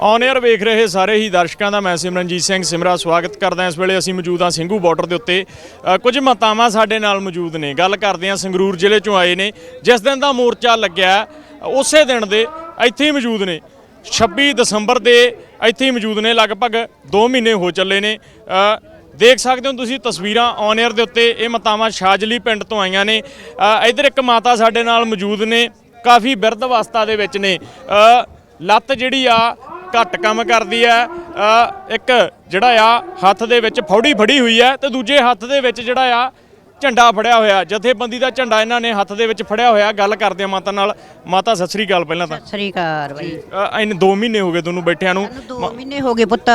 On air ਵੇਖ ਰਹੇ ਸਾਰੇ ਹੀ ਦਰਸ਼ਕਾਂ ਦਾ ਮੈਂ ਸਿਮਰਨਜੀਤ ਸਿੰਘ ਸਿਮਰਾ ਸਵਾਗਤ ਕਰਦਾ ਇਸ ਵੇਲੇ। ਅਸੀਂ ਮੌਜੂਦ ਹਾਂ ਸਿੰਘੂ ਬਾਰਡਰ ਦੇ ਉੱਤੇ। ਕੁਝ ਮਾਤਾਵਾਂ ਸਾਡੇ ਨਾਲ ਮੌਜੂਦ ਨੇ। ਗੱਲ ਕਰਦੇ ਹਾਂ ਸੰਗਰੂਰ ਜ਼ਿਲ੍ਹੇ ਚੋਂ ਆਏ ਨੇ। ਜਿਸ ਦਿਨ ਦਾ ਮੋਰਚਾ ਲੱਗਿਆ ਉਸੇ ਦਿਨ ਦੇ ਇੱਥੇ ਹੀ ਮੌਜੂਦ ਨੇ। 26 ਦਸੰਬਰ ਦੇ ਇੱਥੇ ਹੀ ਮੌਜੂਦ ਨੇ ਲਗਭਗ 2 ਮਹੀਨੇ ਹੋ ਚੱਲੇ ਨੇ। ਦੇਖ ਸਕਦੇ ਹੋ ਤੁਸੀਂ ਤਸਵੀਰਾਂ ਔਨ 에ਅਰ ਦੇ ਉੱਤੇ। ਇਹ ਮਾਤਾਵਾਂ ਸ਼ਾਜਲੀ ਪਿੰਡ ਤੋਂ ਆਈਆਂ ਨੇ। ਅ, ਇੱਧਰ ਇੱਕ ਮਾਤਾ ਸਾਡੇ ਨਾਲ ਮੌਜੂਦ ਨੇ। ਕਾਫੀ ਬਿਰਧ ਅਵਸਥਾ ਦੇ ਵਿੱਚ ਨੇ। ਲੱਤ ਜਿਹੜੀ ਆ ਘੱਟ ਕੰਮ ਕਰਦੀ ਹੈ। ਇੱਕ ਜਿਹੜਾ ਆ ਹੱਥ ਦੇ ਵਿੱਚ ਫੌੜੀ ਫੜੀ ਹੋਈ ਹੈ ਤੇ ਦੂਜੇ ਹੱਥ ਦੇ ਵਿੱਚ ਜਿਹੜਾ ਆ ਝੰਡਾ ਫੜਿਆ ਹੋਇਆ। ਜਥੇਬੰਦੀ ਦਾ ਝੰਡਾ ਇਹਨਾਂ ਨੇ ਹੱਥ ਦੇ ਵਿੱਚ ਫੜਿਆ ਹੋਇਆ। ਗੱਲ ਕਰਦੇ ਆ ਮਾਤਾ ਨਾਲ। ਮਾਤਾ ਸਤਿ ਸ੍ਰੀ ਅਕਾਲ ਪਹਿਲਾਂ ਤਾਂ। ਸ੍ਰੀ ਅਕਾਲ ਬਾਈ। ਅ, ਇਹਨੇ 2 ਮਹੀਨੇ ਹੋ ਗਏ ਤੁਹਾਨੂੰ ਬੈਠਿਆਂ ਨੂੰ। ਸਾਨੂੰ 2 ਮਹੀਨੇ ਹੋ ਗਏ ਪੁੱਤ।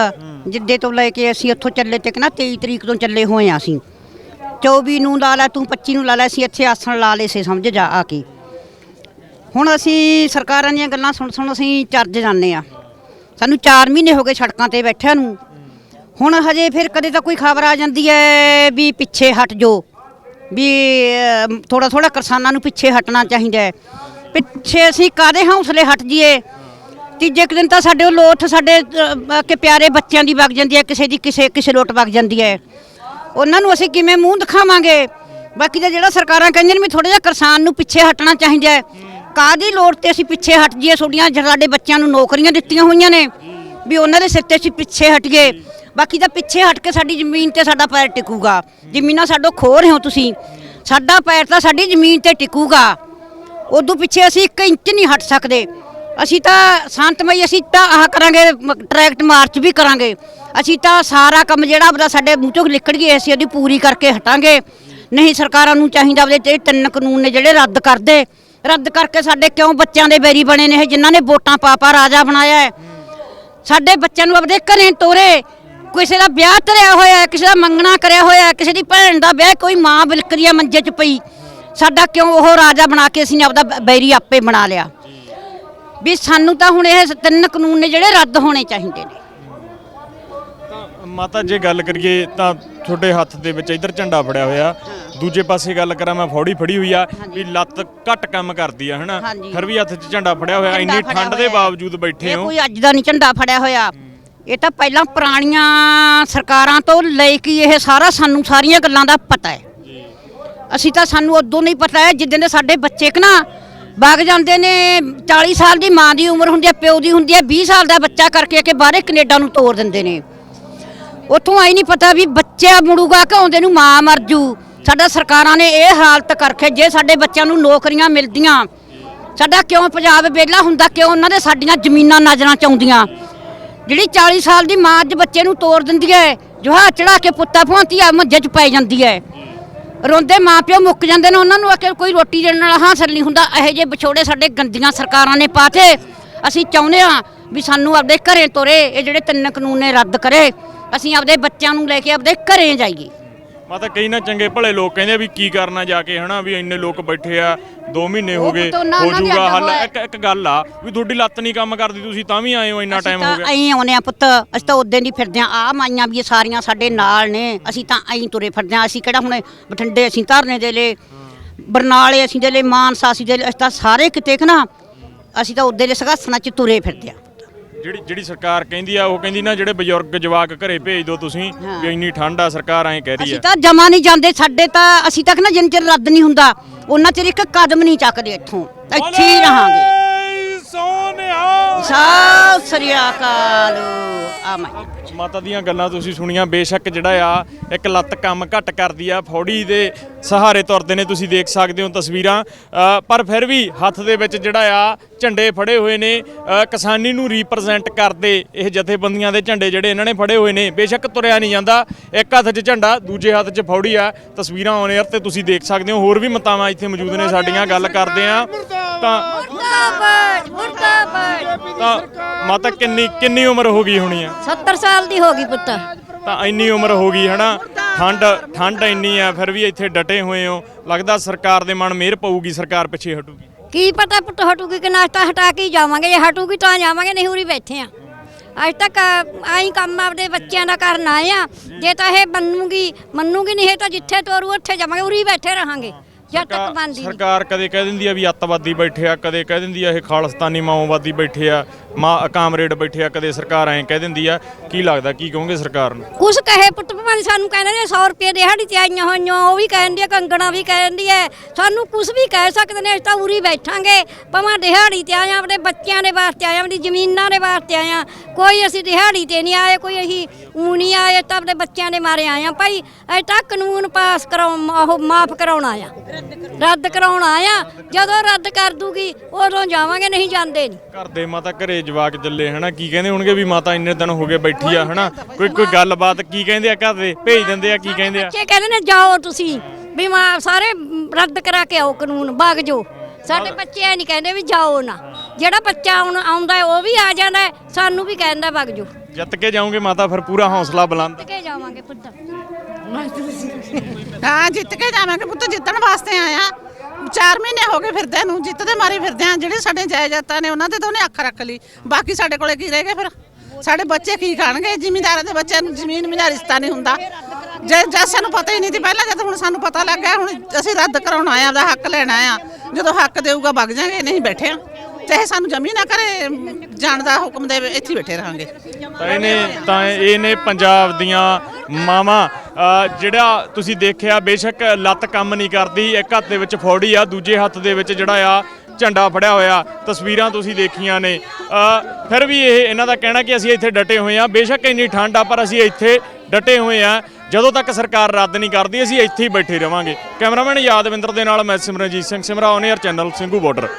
ਜਿੱਦੇ ਤੋਂ ਲੈ ਕੇ ਅਸੀਂ ਇੱਥੋਂ ਚੱਲੇ ਤੇ ਨਾ 23 ਤਰੀਕ ਤੋਂ ਚੱਲੇ ਹੋਏ ਆ ਅਸੀਂ। 24 ਨੂੰ ਲਾ ਲੈ ਤੂੰ 25 ਨੂੰ ਲਾ ਲੈ ਅਸੀਂ ਇੱਥੇ ਆਸਣ ਲਾ ਲਏ ਸੀ ਸਮਝ ਜਾ ਆ ਕੇ। ਹੁਣ ਅਸੀਂ ਸਰਕਾਰਾਂ ਦੀਆਂ ਗੱਲਾਂ ਸੁਣ ਸੁਣ ਅਸੀਂ ਚੱਜ ਜਾਂਦੇ ਆ ਸਾਨੂੰ 4 ਮਹੀਨੇ ਹੋ ਗਏ ਸੜਕਾਂ ਤੇ ਬੈਠਿਆਂ ਨੂੰ। ਹੁਣ ਹਜੇ ਫਿਰ ਕਦੇ ਤਾਂ ਕੋਈ ਖਬਰ ਆ ਜਾਂਦੀ ਹੈ ਵੀ ਪਿੱਛੇ ਹਟ ਜੋ। ਵੀ ਥੋੜਾ ਥੋੜਾ ਕਿਸਾਨਾਂ ਨੂੰ ਪਿੱਛੇ ਹਟਣਾ ਚਾਹੀਦਾ ਹੈ ਪਿੱਛੇ ਅਸੀਂ ਕਾਦੇ ਹੌਸਲੇ ਹਟ ਜੀਏ ਤੀਜੇ ਕੁ ਦਿਨ ਤਾਂ ਸਾਡੇ ਉਹ ਲੋਥ ਸਾਡੇ ਕਿ ਪਿਆਰੇ ਬੱਚਿਆਂ ਦੀ ਵਗ ਜਾਂਦੀ ਹੈ ਕਿਸੇ ਦੀ ਕਿਸੇ ਕਿਸੇ ਲੋਟ ਵਗ ਜਾਂਦੀ ਹੈ ਉਹਨਾਂ ਨੂੰ ਅਸੀਂ ਕਿਵੇਂ ਮੂੰਹ ਦਿਖਾਵਾਂਗੇ? ਬਾਕੀ ਤਾਂ ਜਿਹੜਾ ਸਰਕਾਰਾਂ ਕਹਿੰਦੀਆਂ ਨੇ ਵੀ ਥੋੜਾ ਜਿਹਾ ਕਿਸਾਨ ਨੂੰ ਪਿੱਛੇ ਹਟਣਾ ਚਾਹੀਦਾ ਹੈ ਕਾਦੀ ਲੋੜ ਤੇ ਅਸੀਂ ਪਿੱਛੇ ਹਟ ਜੀਏ ਤੁਹਾਡੀਆਂ ਸਾਡੇ ਬੱਚਿਆਂ ਨੂੰ ਨੌਕਰੀਆਂ ਦਿੱਤੀਆਂ ਹੋਈਆਂ ਨੇ, ਵੀ ਉਹਨਾਂ ਦੇ ਸਿਰ ਤੇ ਅਸੀਂ ਪਿੱਛੇ ਹਟ ਗਏ। ਬਾਕੀ ਤਾਂ ਪਿੱਛੇ ਹਟ ਕੇ ਸਾਡੀ ਜ਼ਮੀਨ ਤੇ ਸਾਡਾ ਪੈਰ ਟਿਕੂਗਾ। ਜ਼ਮੀਨਾਂ ਸਾਡੋ ਖੋ ਰਹੇ ਹੋ ਤੁਸੀਂ। ਸਾਡਾ ਪੈਰ ਤਾਂ ਸਾਡੀ ਜ਼ਮੀਨ ਤੇ ਟਿਕੂਗਾ। ਉਦੋਂ ਪਿੱਛੇ ਅਸੀਂ 1 ਇੰਚ ਨਹੀਂ ਹਟ ਸਕਦੇ। ਅਸੀਂ ਤਾਂ ਸ਼ਾਂਤਮਈ, ਅਸੀਂ ਤਾਂ ਆਹ ਕਰਾਂਗੇ ਟਰੈਕਟ ਮਾਰਚ ਵੀ ਕਰਾਂਗੇ। ਅਸੀਂ ਤਾਂ ਸਾਰਾ ਕੰਮ ਜਿਹੜਾ ਆਪਦਾ ਸਾਡੇ ਮੂੰਹ ਚੋਂ ਨਿਕਲ ਗਈ ਅਸੀਂ ਉਹਦੀ ਪੂਰੀ ਕਰਕੇ ਹਟਾਂਗੇ। ਨਹੀਂ ਸਰਕਾਰਾਂ ਨੂੰ ਚਾਹੀਦਾ ਉਹਦੇ ਤੇ ਤਿੰਨ ਕਾਨੂੰਨ ਨੇ ਜਿਹੜੇ ਰੱਦ ਕਰਦੇ ਰੱਦ ਕਰਕੇ ਸਾਡੇ ਕਿਉਂ ਬੱਚਿਆਂ ਦੇ ਬੈਰੀ ਬਣੇ ਨੇ ਇਹ ਜਿਨ੍ਹਾਂ ਨੇ ਵੋਟਾਂ ਪਾ ਪਾ ਰਾਜਾ ਬਣਾਇਆ ਹੈ? ਸਾਡੇ ਬੱਚਿਆਂ ਨੂੰ ਆਪਦੇ ਘਰੇ ਤੋਰੇ, ਕਿਸੇ ਦਾ ਵਿਆਹ ਧਰਿਆ ਹੋਇਆ ਕਿਸੇ ਦਾ ਮੰਗਣਾ ਕਰਿਆ ਹੋਇਆ ਕਿਸੇ ਦੀ ਭੈਣ ਦਾ ਵਿਆਹ ਕੋਈ ਮਾਂ ਬਿਲਕਦੀ ਆ ਮੰਜੇ 'ਚ ਪਈ। ਸਾਡਾ ਕਿਉਂ ਉਹ ਰਾਜਾ ਬਣਾ ਕੇ ਅਸੀਂ ਆਪਦਾ ਬੈਰੀ ਆਪੇ ਬਣਾ ਲਿਆ? ਵੀ ਸਾਨੂੰ ਤਾਂ ਹੁਣ ਇਹ ਤਿੰਨ ਕਾਨੂੰਨ ਨੇ ਜਿਹੜੇ ਰੱਦ ਹੋਣੇ ਚਾਹੀਦੇ ਨੇ। ਮਾਤਾ, ਜੇ ਗੱਲ ਕਰੀਏ ਤਾਂ ਤੁਹਾਡੇ ਹੱਥ ਦੇ ਵਿੱਚ ਇੱਧਰ ਝੰਡਾ ਫੜਿਆ ਹੋਇਆ। ਦੂਜੇ ਪਾਸੇ ਗੱਲ ਕਰਾਂ ਮੈਂ ਫੌੜੀ ਫੜੀ ਹੋਈ ਆ ਵੀ ਲੱਤ ਘੱਟ ਕੰਮ ਕਰਦੀ ਆ ਹਨਾ? ਹਾਂਜੀ। ਫਿਰ ਵੀ ਹੱਥ 'ਚ ਝੰਡਾ ਫੜਿਆ ਹੋਇਆ ਝੰਡਾ ਇੰਨੀ ਫੜਿਆ ਠੰਡ ਦੇ ਹੋਇਆ। ਬਾਵਜੂਦ ਬੈਠੇ ਇਹ ਹੋ। ਕੋਈ ਅੱਜ ਦਾ ਨਹੀਂ ਝੰਡਾ ਫੜਿਆ ਹੋਇਆ। ਇਹ ਤਾਂ ਪਹਿਲਾਂ ਪੁਰਾਣੀਆਂ ਸਰਕਾਰਾਂ ਤੋਂ ਲੈ ਕੇ ਇਹ ਸਾਰਾ ਸਾਨੂੰ ਸਾਰੀਆਂ ਗੱਲਾਂ ਦਾ ਪਤਾ ਹੈ। ਅਸੀਂ ਤਾਂ ਸਾਨੂੰ ਉਦੋਂ ਨਹੀਂ ਪਤਾ ਹੈ ਜਿੱਦਾਂ ਦੇ ਸਾਡੇ ਬੱਚੇ ਕਿ ਨਾ ਵਗ ਜਾਂਦੇ ਨੇ 40 ਸਾਲ ਦੀ ਮਾਂ ਦੀ ਉਮਰ ਹੁੰਦੀ ਹੈ ਪਿਓ ਦੀ ਹੁੰਦੀ ਹੈ 20 ਸਾਲ ਦਾ ਬੱਚਾ ਕਰਕੇ ਕਿ ਬਾਹਰੇ ਕੈਨੇਡਾ ਨੂੰ ਤੋਰ ਦਿੰਦੇ ਨੇ। ਉੱਥੋਂ ਆਈ ਨਹੀਂ ਪਤਾ ਵੀ ਬੱਚਾ ਮੁੜੂਗਾ ਕਿ ਆਉਂਦੇ ਨੂੰ ਮਾਂ ਮਰ ਜੂ। ਸਾਡਾ ਸਰਕਾਰਾਂ ਨੇ ਇਹ ਹਾਲਤ ਕਰਕੇ ਜੇ ਸਾਡੇ ਬੱਚਿਆਂ ਨੂੰ ਨੌਕਰੀਆਂ ਮਿਲਦੀਆਂ, ਸਾਡਾ ਕਿਉਂ ਪੰਜਾਬ ਵਿਹਲਾ ਹੁੰਦਾ, ਕਿਉਂ ਉਹਨਾਂ ਦੇ ਸਾਡੀਆਂ ਜ਼ਮੀਨਾਂ ਨਜ਼ਰਾਂ ਚ ਆਉਂਦੀਆਂ? ਜਿਹੜੀ 40 ਸਾਲ ਦੀ ਮਾਂ ਅੱਜ ਬੱਚੇ ਨੂੰ ਤੋੜ ਦਿੰਦੀ ਹੈ, ਜੁਹਾ ਚੜਾ ਕੇ ਪੁੱਤਾ ਭਾਂਤੀ ਆ ਮੱਝੇ ਚ ਪੈ ਜਾਂਦੀ ਹੈ। ਰੋਂਦੇ ਮਾਪਿਓ ਮੁੱਕ ਜਾਂਦੇ ਨੇ, ਉਹਨਾਂ ਨੂੰ ਅਕੇ ਕੋਈ ਰੋਟੀ ਦੇਣ ਨਾਲ ਹਾਸਲ ਨਹੀਂ ਹੁੰਦਾ। ਇਹੋ ਜਿਹੇ ਵਿਛੋੜੇ ਸਾਡੇ ਗੰਦੀਆਂ ਸਰਕਾਰਾਂ ਨੇ ਪਾਤੇ। ਅਸੀਂ ਚਾਹੁੰਦੇ ਹਾਂ ਵੀ ਸਾਨੂੰ ਆਪਦੇ ਘਰੇ ਤੋਰੇ, ਇਹ ਜਿਹੜੇ ਤਿੰਨ ਕਾਨੂੰਨ ਨੇ ਰੱਦ ਕਰੇ। ਅਸੀਂ ਆਪਦੇ ਬੱਚਿਆਂ ਨੂੰ ਲੈ ਕੇ ਆਪਦੇ ਘਰੇ ਜਾਈਏ। ਮਾਤਾ ਕਈ ਨਾ ਚੰਗੇ ਭਲੇ ਲੋਕ ਕਹਿੰਦੇ ਆ ਵੀ ਕੀ ਕਰਨਾ ਜਾ ਕੇ ਹਨਾ ਵੀ ਇੰਨੇ ਲੋਕ ਬੈਠੇ ਆ 2 ਮਹੀਨੇ ਹੋ ਗਏ ਤਾਂ ਉਹਨਾਂ- ਹੋ ਉਹਨਾਂ ਦੇ ਜਾਊਗਾ ਅੱਡ ਹੱਲ ਹੋਇਆ। ਇੱਕ ਇੱਕ ਗੱਲ ਆ ਵੀ ਤੁਹਾਡੀ ਲੱਤ ਨਹੀਂ ਕੰਮ ਕਰਦੀ ਤੁਸੀਂ ਤਾਂ ਵੀ ਆਏ ਹੋ ਇੰਨਾ ਟਾਈਮ ਹੋ ਤਾਂ ਗਿਆ ਐਂ ਆਉਨੇ ਆ ਪੁੱਤ ਅਸੀਂ ਤਾਂ ਉਦੋਂ ਦੀ ਫਿਰਦੇ ਆ ਆ ਮਾਈਆਂ ਵੀ ਸਾਰੀਆਂ ਸਾਡੇ ਨਾਲ ਨੇ ਅਸੀਂ ਤਾਂ ਐਂ ਤੁਰੇ ਫਿਰਦੇ ਆ ਅਸੀਂ ਕਿਹੜਾ ਹੁਣ ਬਠਿੰਡੇ ਅਸੀਂ ਧਰਨੇ ਦੇ ਲਈ ਬਰਨਾਲੇ ਅਸੀਂ ਦੇ ਲਈ ਮਾਨਸਾ ਅਸੀਂ ਦੇ ਲਈ ਅਸੀਂ ਤਾਂ ਸਾਰੇ ਕਿਤੇ ਕਿ ਨਾ ਅਸੀਂ ਤਾਂ ਉਦੋਂ ਦੇ ਸਗਾਸਣਾ ਚ ਤੁਰੇ ਫਿਰਦੇ ਆ ਜਿਹੜੀ ਜਿਹੜੀ ਸਰਕਾਰ ਕਹਿੰਦੀ ਆ ਉਹ ਕਹਿੰਦੀ ਨਾ ਜਿਹੜੇ ਬਜ਼ੁਰਗ ਜਵਾਕ ਘਰੇ ਭੇਜ ਦਿਓ ਤੁਸੀਂ। ਵੀ ਇੰਨੀ ਠੰਡ ਆ ਸਰਕਾਰ ਐਂ ਕਹਿ ਰਹੀ ਅਸੀਂ ਆ ਤਾਂ ਜਮਾ ਨਹੀਂ ਜਾਂਦੇ ਸਾਡੇ ਤਾਂ ਅਸੀਂ ਤੱਕ ਨਾ ਜਿੰਨ ਚਿਰ ਰੱਦ ਨਹੀਂ ਹੁੰਦਾ ਉਹਨਾਂ ਚਿਰ ਇੱਕ ਕਦਮ ਨਹੀਂ ਚੱਕਦੇ ਇੱਥੋਂ ਇੱਥੇ ਹੀ ਰਹਾਂਗੇ ਸਤਿ ਸ੍ਰੀ ਅਕਾਲ। ਆ ਮਾਈ ਮਾਤਾ ਦੀਆਂ ਗੱਲਾਂ ਤੁਸੀਂ ਸੁਣੀਆਂ ਬੇਸ਼ੱਕ ਜਿਹੜਾ ਆ ਇੱਕ ਲੱਤ ਕੰਮ ਘੱਟ ਕਰਦੀ ਆ ਫੌੜੀ ਦੇ ਸਹਾਰੇ ਤੁਰਦੇ ਨੇ ਤੁਸੀਂ ਦੇਖ ਸਕਦੇ ਹੋ ਤਸਵੀਰਾਂ। ਅ, ਪਰ ਫਿਰ ਵੀ ਹੱਥ ਦੇ ਵਿੱਚ ਜਿਹੜਾ ਆ ਝੰਡੇ ਫੜੇ ਹੋਏ ਨੇ ਅ, ਕਿਸਾਨੀ ਨੂੰ ਰਿਪਰੈਜ਼ੈਂਟ ਕਰਦੇ ਇਹ ਜਥੇਬੰਦੀਆਂ ਦੇ ਝੰਡੇ ਜਿਹੜੇ ਇਹਨਾਂ ਨੇ ਫੜੇ ਹੋਏ ਨੇ। ਬੇਸ਼ੱਕ ਤੁਰਿਆ ਨਹੀਂ ਜਾਂਦਾ ਇੱਕ ਹੱਥ 'ਚ ਝੰਡਾ ਦੂਜੇ ਹੱਥ 'ਚ ਫੌੜੀ ਆ। ਤਸਵੀਰਾਂ ਔਨ 에ਅਰ ਤੇ ਤੁਸੀਂ ਦੇਖ ਸਕਦੇ ਹੋ ਹੋਰ ਵੀ ਮਤਾਵਾਂ ਇੱਥੇ ਮੌਜੂਦ ਨੇ ਸਾਡੀਆਂ ਗੱਲ ਕਰਦੇ ਆ। ਤਾਂ ਮੁਰਦਾਬਾਦ ਮੁਰਦਾਬਾਦ ਤਾਂ ਮਾਤਾ ਕਿੰਨੀ ਕਿੰਨੀ ਉਮਰ ਹੋ ਗਈ ਹੋਣੀ ਆ? 70 ਸਾਲ ਦੀ ਹੋ ਗਈ ਪੁੱਤ। ਤਾਂ ਇੰਨੀ ਉਮਰ ਹੋ ਗਈ ਹਨਾ? ਠੰਡ ਠੰਡ ਇੰਨੀ ਆ ਫਿਰ ਵੀ ਇੱਥੇ ਡਟੇ ਹੋਏ ਹੋ। ਲੱਗਦਾ ਸਰਕਾਰ ਦੇ ਮਨ ਮਿਹਰ ਪਊਗੀ ਸਰਕਾਰ ਪਿੱਛੇ ਹਟੂਗੀ। ਕੀ ਪਤਾ ਪੁੱਤ ਹਟੂਗੀ ਕਿ ਨਾਸ਼ਤਾ ਹਟਾ ਕੇ ਜਾਵਾਂਗੇ ਜੇ ਹਟੂਗੀ ਤਾਂ ਜਾਵਾਂਗੇ ਨਹੀਂ ਉਰੀ ਬੈਠੇ ਆ। ਅੱਜ ਤੱਕ ਆਈ ਕੰਮ ਆਪਦੇ ਬੱਚਿਆਂ ਦਾ ਕਰਨ ਆਏ ਆ ਜੇ ਤਾਂ ਇਹ ਮੰਨੂਗੀ ਮੰਨੂਗੀ ਨਹੀਂ ਇਹ ਤਾਂ ਜਿੱਥੇ ਤੋਰੂ ਉੱਥੇ ਜਾਵਾਂਗੇ ਉਰੀ ਬੈਠੇ ਰਹਾਂਗੇ। ਜਦ ਤੱਕ ਸਰਕਾਰ- ਬਣਦੀ ਨਹੀਂ। ਸਰਕਾਰ ਕਦੇ ਕਹਿ ਦਿੰਦੀ ਆ ਵੀ ਅੱਤਵਾਦੀ ਬੈਠੇ ਆ ਕਦੇ ਕਹਿ ਦਿੰਦੀ ਆ ਇਹ ਖਾਲਿਸਤਾਨੀ ਮਾਓਵਾਦੀ ਬੈਠੇ ਆ ਮਾ ਕਾਮਰੇਡ ਬੈਠੇ ਆ ਕਦੇ ਸਰਕਾਰ ਐਂ ਕਹਿ ਦਿੰਦੀ ਆ। ਕੀ ਲੱਗਦਾ ਕੀ ਕਹੋਗੇ ਸਰਕਾਰ ਨੂੰ? ਕੁਛ ਕਹੇ ਪੁੱਤ ਭਵਾਨੀ ਸਾਨੂੰ ਕਹਿੰਦੇ ਨੇ 100 ਰੁਪਏ ਦਿਹਾੜੀ ਤੇ ਆਈਆਂ ਹੋਈਆਂ ਉਹ ਵੀ ਕਹਿੰਦੀ ਆ ਕੰਗਣਾ ਵੀ ਕਹਿੰਦੀ ਐ। ਸਾਨੂੰ ਕੁਛ ਵੀ ਕਹਿ ਸਕਦੇ ਨੇ ਅਸੀਂ ਤਾਂ ਉਰੀ ਬੈਠਾਂਗੇ। ਭਾਵੇਂ ਦਿਹਾੜੀ ਤੇ ਆਇਆ ਆਪਣੇ ਬੱਚਿਆਂ ਦੇ ਵਾਸਤੇ ਆਇਆ ਆਪਣੀ ਜ਼ਮੀਨਾਂ ਦੇ ਵਾਸਤੇ ਆਇਆ ਕੋਈ ਅਸੀਂ ਦਿਹਾੜੀ ਤੇ ਨਹੀਂ ਆਏ ਕੋਈ ਅਸੀਂ ਊਂ ਨਹੀਂ ਆਏ ਤਾਂ ਆਪਣੇ ਬੱਚਿਆਂ ਦੇ ਮਾਰੇ ਆਏ ਆ। ਭਾਈ ਅਸੀਂ ਤਾਂ ਕਾਨੂੰਨ ਪਾਸ ਕਰਾਉਣ ਉਹ ਮਾਫ ਕਰਾਉਣ ਆਇਆ ਰੱਦ ਕਰਾਉਣ ਆਇਆ ਜਦੋਂ ਰੱਦ ਕਰ ਦੂਗੀ ਉਦੋਂ ਜਾਵਾਂਗੇ ਨਹੀਂ ਜਾਂਦੇ ਨਹੀਂ ਘਰ ਦੇ ਮਾਤਾ ਘਰੇ ਜਵਾਕ ਚੱਲੇ ਹਨਾ? ਕੀ ਕਹਿੰਦੇ ਹੋਣਗੇ ਵੀ ਮਾਤਾ ਇੰਨੇ ਦਿਨ ਹੋ ਗਏ ਬੈਠੀ ਆ ਹਨਾ? ਕੋਈ ਕੋਈ ਗੱਲਬਾਤ ਕੀ ਕਹਿੰਦੇ ਆ ਘਰ ਦੇ? ਭੇਜ ਦਿੰਦੇ ਆ ਕੀ ਕਹਿੰਦੇ ਆ? ਬੱਚੇ ਕਹਿੰਦੇ ਨੇ ਜਾਓ ਤੁਸੀਂ। ਵੀ ਮਾਂ ਸਾਰੇ ਰੱਦ ਕਰਾ ਕੇ ਆਓ ਕਾਨੂੰਨ ਭਾਗ ਜੋ। ਸਾਡੇ ਬੱਚੇ ਐ ਨਹੀਂ ਕਹਿੰਦੇ ਵੀ ਜਾਓ ਨਾ। ਜਿਹੜਾ ਬੱਚਾ ਆਉਣ ਆਉਂਦਾ ਉਹ ਵੀ ਆ ਜਾਂਦਾ ਸਾਨੂੰ ਵੀ ਕਹਿੰਦਾ ਭਾਗ ਜੋ। ਜਿੱਤ ਕੇ ਜਾਓਗੇ ਮਾਤਾ ਫਿਰ ਪੂਰਾ ਹੌਸਲਾ ਬੁਲੰਦ। ਕੇ ਜਾਵਾਂਗੇ ਪੁੱਤ ਹਾਂ, ਜਿੱਤ ਕੇ ਜਾਵਾਂਗੇ ਪੁੱਤ, ਜਿੱਤਣ ਵਾਸਤੇ ਆਇਆ। 4 ਮਹੀਨੇ ਹੋ ਗਏ ਫਿਰਦੇ ਨੂੰ ਜਿੱਤਦੇ ਮਾਰੇ ਫਿਰਦੇ ਆ ਜਿਹੜੇ ਸਾਡੇ ਜਾਇਦਾਦਾਂ ਨੇ, ਉਹਨਾਂ ਤੇ ਤਾਂ ਉਹਨੇ ਅੱਖ ਰੱਖ ਲਈ। ਬਾਕੀ ਸਾਡੇ ਕੋਲੇ ਕੀ ਰਹਿ ਗਿਆ ਫਿਰ? ਸਾਡੇ ਬੱਚੇ ਕੀ ਖਾਣਗੇ? ਜ਼ਿਮੀਂਦਾਰਾਂ ਦੇ ਬੱਚਿਆਂ ਨੂੰ ਜ਼ਮੀਨ ਮਿਲਾ ਰਿਸ਼ਤਾ ਨਹੀਂ ਹੁੰਦਾ। ਜੇ ਜਦ ਸਾਨੂੰ ਪਤਾ ਹੀ ਨਹੀਂ ਸੀ, ਪਹਿਲਾਂ ਜਦ ਹੁਣ ਸਾਨੂੰ ਪਤਾ ਲੱਗ ਗਿਆ, ਹੁਣ ਅਸੀਂ ਰੱਦ ਕਰਾਉਣ ਆਏ ਆਪਦਾ ਹੱਕ ਲੈਣਾ ਆ। ਜਦੋਂ ਹੱਕ ਦੇਊਗਾ, ਵਗ ਜਾਗੇ ਨਹੀਂ ਬੈਠੇ ਆ। ਚਾਹੇ ਸਾਨੂੰ ਜਮੀ ਨਾ ਕਰੇ, ਜਾਣ ਦਾ ਹੁਕਮ ਦੇਵੇ ਇੱਥੇ ਬੈਠੇ ਰਹਾਂਗੇ। ਤਾਂ ਇਹਨੇ, ਤਾਂ ਇਹ ਨੇ ਪੰਜਾਬ ਦੀਆਂ ਮਾਵਾਂ ਜਿਹੜਾ ਤੁਸੀਂ ਦੇਖਿਆ, ਬੇਸ਼ੱਕ ਲੱਤ ਕੰਮ ਨਹੀਂ ਕਰਦੀ, ਇੱਕ ਹੱਥ ਦੇ ਵਿੱਚ ਫੌੜੀ ਆ, ਦੂਜੇ ਹੱਥ ਦੇ ਵਿੱਚ ਜਿਹੜਾ ਆ, ਝੰਡਾ ਫੜਿਆ ਹੋਇਆ, ਤਸਵੀਰਾਂ ਤੁਸੀਂ ਦੇਖੀਆਂ ਨੇ। ਫਿਰ ਵੀ ਇਹ, ਇਹਨਾਂ ਦਾ ਕਹਿਣਾ ਕਿ ਅਸੀਂ ਇੱਥੇ ਡਟੇ ਹੋਏ ਆ, ਬੇਸ਼ੱਕ ਇੰਨੀ ਠੰਡ ਆ, ਪਰ ਅਸੀਂ ਇੱਥੇ ਡਟੇ ਹੋਏ ਆ। ਜਦੋਂ ਤੱਕ ਸਰਕਾਰ ਰੱਦ ਨਹੀਂ ਕਰਦੀ, ਅਸੀਂ ਇੱਥੇ ਹੀ ਬੈਠੇ ਰਵਾਂਗੇ। ਕੈਮਰਾਮੈਨ ਯਾਦਵਿੰਦਰ ਦੇ ਨਾਲ ਮੈਂ Simranjeet Singh Simra on air channel Singhu border.